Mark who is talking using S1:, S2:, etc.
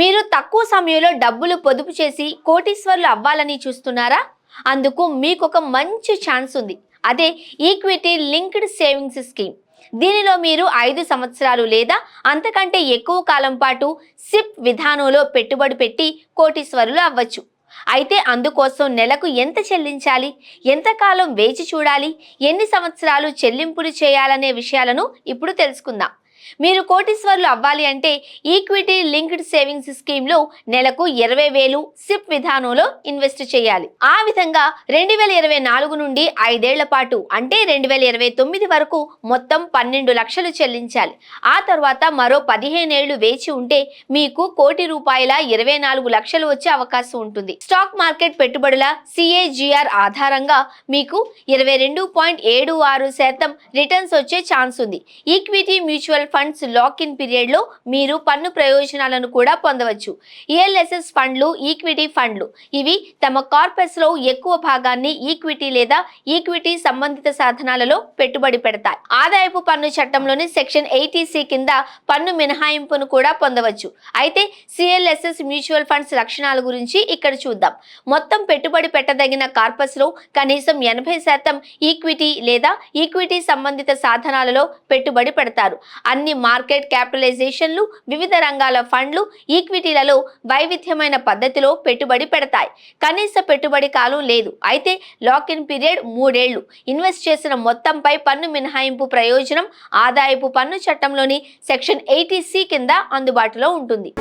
S1: మీరు తక్కువ సమయంలో డబ్బులు పొదుపు చేసి కోటీశ్వర్లు అవ్వాలని చూస్తున్నారా? అందుకు మీకు ఒక మంచి ఛాన్స్ ఉంది. అదే ఈక్విటీ లింక్డ్ సేవింగ్స్ స్కీమ్. దీనిలో మీరు ఐదు సంవత్సరాలు లేదా అంతకంటే ఎక్కువ కాలం పాటు సిప్ విధానంలో పెట్టుబడి పెట్టి కోటీశ్వరులు అవ్వచ్చు. అయితే అందుకోసం నెలకు ఎంత చెల్లించాలి? ఎంతకాలం వేచి చూడాలి? ఎన్ని సంవత్సరాలు చెల్లింపులు చేయాలనే విషయాలను ఇప్పుడు తెలుసుకుందాం. మీరు కోటీశ్వర్లు అవ్వాలి అంటే ఈక్విటీ లింక్డ్ సేవింగ్స్ స్కీమ్లో నెలకు ఇరవై వేలు సిప్ విధానంలో ఇన్వెస్ట్ చేయాలి. ఆ విధంగా రెండు వేల ఇరవై నాలుగు నుండి ఐదేళ్ళ పాటు అంటే రెండు వేల ఇరవై తొమ్మిది వరకు మొత్తం పన్నెండు లక్షలు చెల్లించాలి. ఆ తర్వాత మరో పదిహేనేళ్ళు వేచి ఉంటే మీకు కోటి రూపాయల ఇరవై నాలుగు లక్షలు వచ్చే అవకాశం ఉంటుంది. స్టాక్ మార్కెట్ పెట్టుబడుల సిఏజిఆర్ ఆధారంగా మీకు ఇరవై రెండు పాయింట్ ఏడు ఆరు శాతం రిటర్న్స్ వచ్చే ఛాన్స్ ఉంది. Equity mutual funds lock in పీరియడ్లో మీరు పన్ను ప్రయోజనాలను కూడా పొందవచ్చు. ఈఎల్ఎస్ఎస్ ఫండ్లు ఈక్విటీ ఫండ్లు. ఇవి తమ కార్పస్లో ఎక్కువ భాగాన్ని ఈక్విటీ లేదా ఈక్విటీ సంబంధిత సాధనాలలో పెట్టుబడి పెడతాయి. ఆదాయపు పన్ను చట్టంలోని సెక్షన్ ఎయిటీసీ కింద పన్ను మినహాయింపును కూడా పొందవచ్చు. అయితే సిఎల్ఎస్ఎస్ మ్యూచువల్ ఫండ్స్ లక్షణాల గురించి ఇక్కడ చూద్దాం. మొత్తం పెట్టుబడి పెట్టదగిన కార్పస్లో కనీసం ఎనభై శాతం ఈక్విటీ లేదా ఈక్విటీ సంబంధిత సాధనాలలో పెట్టుబడి పెడతారు. అన్ని మార్కెట్ క్యాపిటలైజేషన్లు వివిధ రంగాల ఫండ్లు ఈక్విటీలలో వైవిధ్యమైన పద్ధతిలో పెట్టుబడి పెడతాయి. కనీస పెట్టుబడి కాలం లేదు. అయితే లాక్ ఇన్ పీరియడ్ మూడేళ్ళు. ఇన్వెస్ట్ చేసిన మొత్తంపై పన్ను మినహాయింపు ప్రయోజనం ఆదాయపు పన్ను చట్టంలోని సెక్షన్ ఎయిటీ సి కింద అందుబాటులో ఉంటుంది.